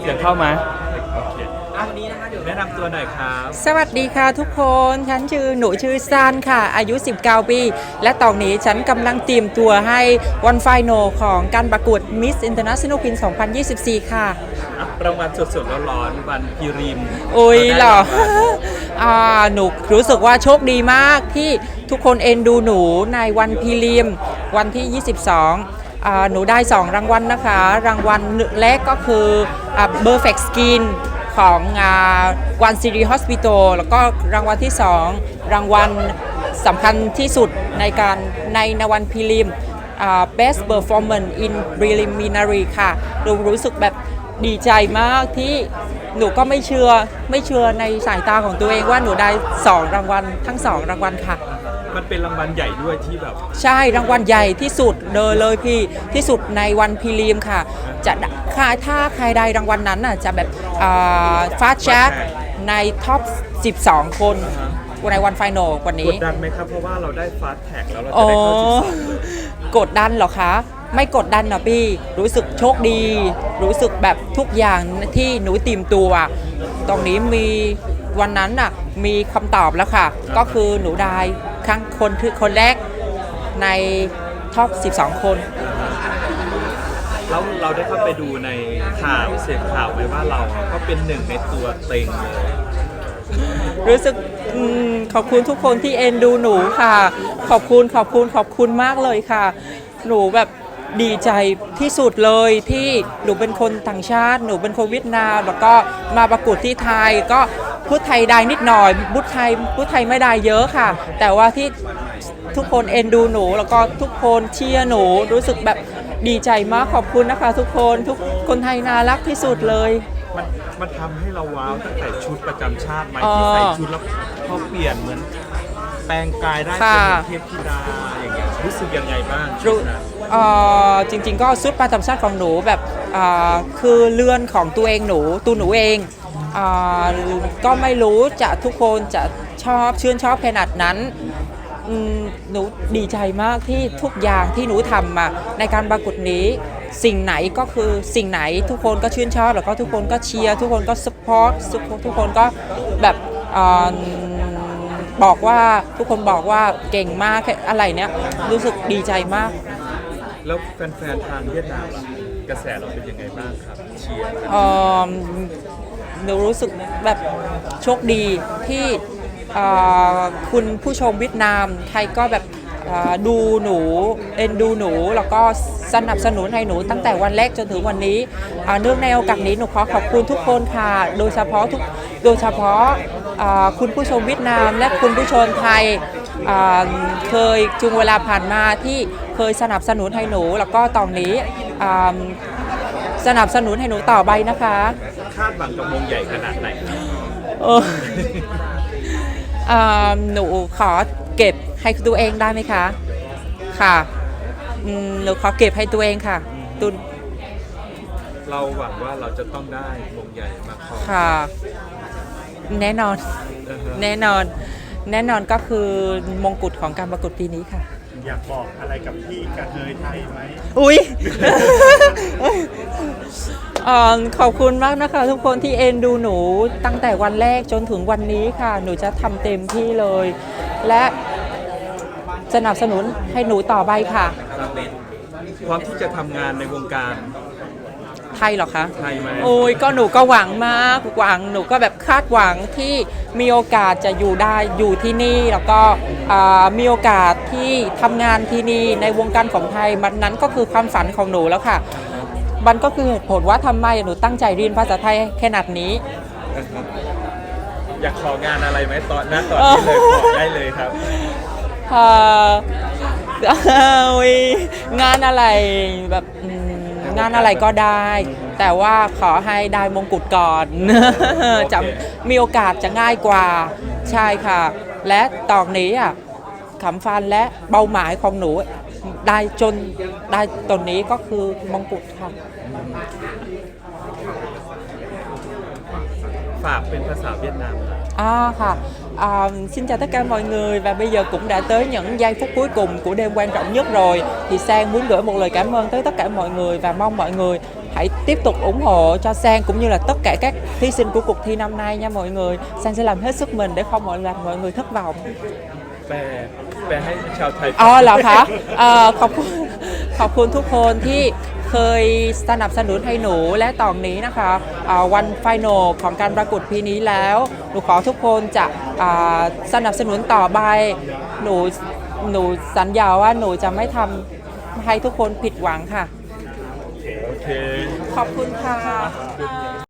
เสียงเข้ามาโอเคอะวันนี้นะคะเดี๋ยวแนะนำตัวหน่อยครับสวัสดีค่ะทุกคน ฉันชื่อหนูชื่อซันค่ะ อายุ 19 ปี และตอนนี้ฉันกำลังเตรียมตัวให้วันไฟโนของการประกวด Miss International Queen 2024 ค่ะ อะรางวัลสดๆร้อนๆวันพีริมโอ้ยเหรอาได้างวัลอ่าหนูรู้สึกว่าโชคดีมากที่ทุกคนเอ็นดูหนูในวันพรีเลียม วันที่ 22อ่า หนูได้ 2 รางวัลนะคะ รางวัลแรกก็คืออ่า Perfect Skin ของวันซีรีฮอสพิทอลแล้วก็รางวัลที่ 2 รางวัลสำคัญที่สุดในการในนวันพรีเลียม Best Performance in Preliminary ค่ะเรารู้สึกแบบดีใจมากที่หนูก็ไม่เชื่อไม่เชื่อในสายตาของตัวเองว่าหนูได้ 2 รางวัลทั้ง 2 รางวัลค่ะ มันเป็นรางวัลใหญ่ด้วยที่แบบใช่รางวัลใหญ่ที่สุดเลยเลยพี่ที่สุดในวันพรีเลียมค่ะ จะค่ะถ้าใครได้รางวัลนั้นน่ะจะแบบฟาสแชกในท็อป 12คนในวันไฟนอลวันกนี้ดดันไหมครับเพราะว่าเราได้ฟาสต์แท็กแล้วเราอ๋จะอได้เข้าสิบสองเลยกดดันเหรอคะไม่กดดันนะพี่ รู้สึกโชคดี รู้สึกแบบทุกอย่างที่หนูเตรียมตัว ตรงนี้มีวันนั้นน่ะ มีคำตอบแล้วค่ะ ก็คือหนูได้ครั้งคนคือคนแรกในท็อป 12 คน แล้วเราได้เข้าไปดูในข่าวเสพข่าวไหมว่าเราก็เป็นหนึ่งในตัวเต็งเลย รู้สึกอมขอบคุณทุกคนที่เอ็นดูหนูค่ะ ขอบคุณขอบคุณขอบคุณมากเลยค่ะ หนูแบบ ดีใจที่สุดเลยที่หนูเป็นคนต่างชาติ หนูเป็นคนเวียดนามแล้วก็มาประกวดที่ไทยก็พูดไทยได้นิดหน่อยพูดไทยพูดไทยไม่ได้เยอะค่ะ แต่ว่าที่ทุกคนเอ็นดูหนู แล้วก็ทุกคนเชียร์หนูรู้สึกแบบดีใจมากขอบคุณนะคะ ทุกคนทุกคนไทยน่ารักที่สุดเลย มันมันทำให้เราว้าวตั้งแต่ชุดประจำชาติไหมอ๋อที่ใส่ชุดแล้วพอเปลี่ยนเหมือนแปลงกายได้เป็นค่ะเหมือนเทพธิดาอย่างเงี้ยรู้สึกยังไงบ้างชุรู้ดนั้นเอ่อ จริง ๆ ก็ชุดประจำชาติของหนูแบบคือเรือนของตัวเองหนูตัวหนูเองอก็ไม่รู้จะทุกคนจะชอบชื่นชอบขนาดนั้นหนูดีใจมากที่ทุกอย่างที่หนูทำมาในการประกวดนี้ สิ่งไหนก็คือสิ่งไหนทุกคนก็ชื่นชอบแล้วก็ทุกคนก็เชียร์ทุกคนก็สปอร์ตทุกคนก็แบบอบอกว่าทุกคนบอกว่าเก่งมากอะไรเนี้ยรู้สึกดีใจมาก แล้วแฟนๆทางเวียดนามล่ะกระแสเราเป็นยังไงบ้างครับเชียร์เอ่อหนูรู้สึกแบบโชคดีที่เอ่อคุณผู้ชมเวียดนามใครก็แบบเอ่อดูหนู เอ็นดูหนู แล้วก็สนับสนุนให้หนูตั้งแต่วันแรกจนถึงวันนี้อ่าเนื่องในโอกาสนี้หนูขอขอบคุณทุกคนค่ะ โดยเฉพาะทุกโดยเฉพาะอ่าคุณผู้ชมเวียดนามและคุณผู้ชมไทยอ่า เคยจุงเวลาผ่านมาที่เคยสนับสนุนให้หนู แล้วก็ตอนนี้อ่าสนับสนุนให้หนูต่อไปนะคะคาดหวังกับวงใหญ่ขนาดไหนครับเออเอ่อหนูขอเก็บให้ตัวเองได้ไหมคะ ค่ะอืมหนูขอเก็บให้ตัวเองค่ะตุนเราหวังว่าเราจะต้องได้วงใหญ่มาครองค่ะ แน่นอนเออฮะแน่นอน แน่นอนก็คือมงกุฎของการประกวดปีนี้ค่ะ อยากบอกอะไรกับพี่กระเทยไทยไหมอุ้ยเอ่อขอบคุณมากนะคะ ทุกคนที่เอ็นดูหนูตั้งแต่วันแรกจนถึงวันนี้ค่ะ หนูจะทำเต็มที่เลย และสนับสนุนให้หนูต่อไปค่ะ พร้อมที่จะทำงานในวงการ ไทยเหรอคะ ไทยไหมโอ้ยก็หนูก็หวังมากหวังหนูก็แบบคาดหวังที่มีโอกาสจะอยู่ได้อยู่ที่นี่แล้วก็อ่ามีโอกาสที่ทำงานที่นี่ในวงการของไทยมันนั้นก็คือความฝันของหนูแล้วค่ะ มันก็คือเหตุผลว่าทำไมหนูตั้งใจเรียนภาษาไทยขนาดนี้ อยากของานอะไรไหมตอนนั้นตอนนี้เลยขอได้เลยครับ เอ่ออุ๊ยงานอะไรแบบอืม งานอะไรก็ได้ แต่ว่าขอให้ได้มงกุฎก่อนจะมีโอกาสจะง่ายกว่าใช่ค่ะ และตอนนี้อะคำฟันและเป้าหมายของหนูได้จนได้ตอนนี้ก็คือมงกุฎค่ะ ฝากเป็นภาษาเวียดนามหน่อย Àค่ะ, à, xin chào tất cả mọi người và bây giờ cũng đã tới những giây phút cuối cùng của đêm quan trọng nhất rồi thì Sang muốn gửi một lời cảm ơn tới tất cả mọi người và mong mọi người hãy hãy tiếp tục ủng hộ cho Sang cũng như là tất cả các thí sinh của cuộc thi năm nay nha mọi người Sang sẽ làm hết sức mình để không mọi làm mọi người thất vọng แปลแปลให้ชาวไทยฟัง อ๋อเหรอคะเอ่อขอบคุณขอบคุณทุกคนที่ เคยสนับสนุนให้หนูและตอนนี้นะคะอ่าวันไฟนอลของการประกวดปีนี้แล้ว หนูขอทุกคนจะอ่าสนับสนุนต่อไปหนูหนูสัญญาว่าหนูจะไม่ทำให้ทุกคนผิดหวังค่ะ โอเค ขอบคุณค่ะ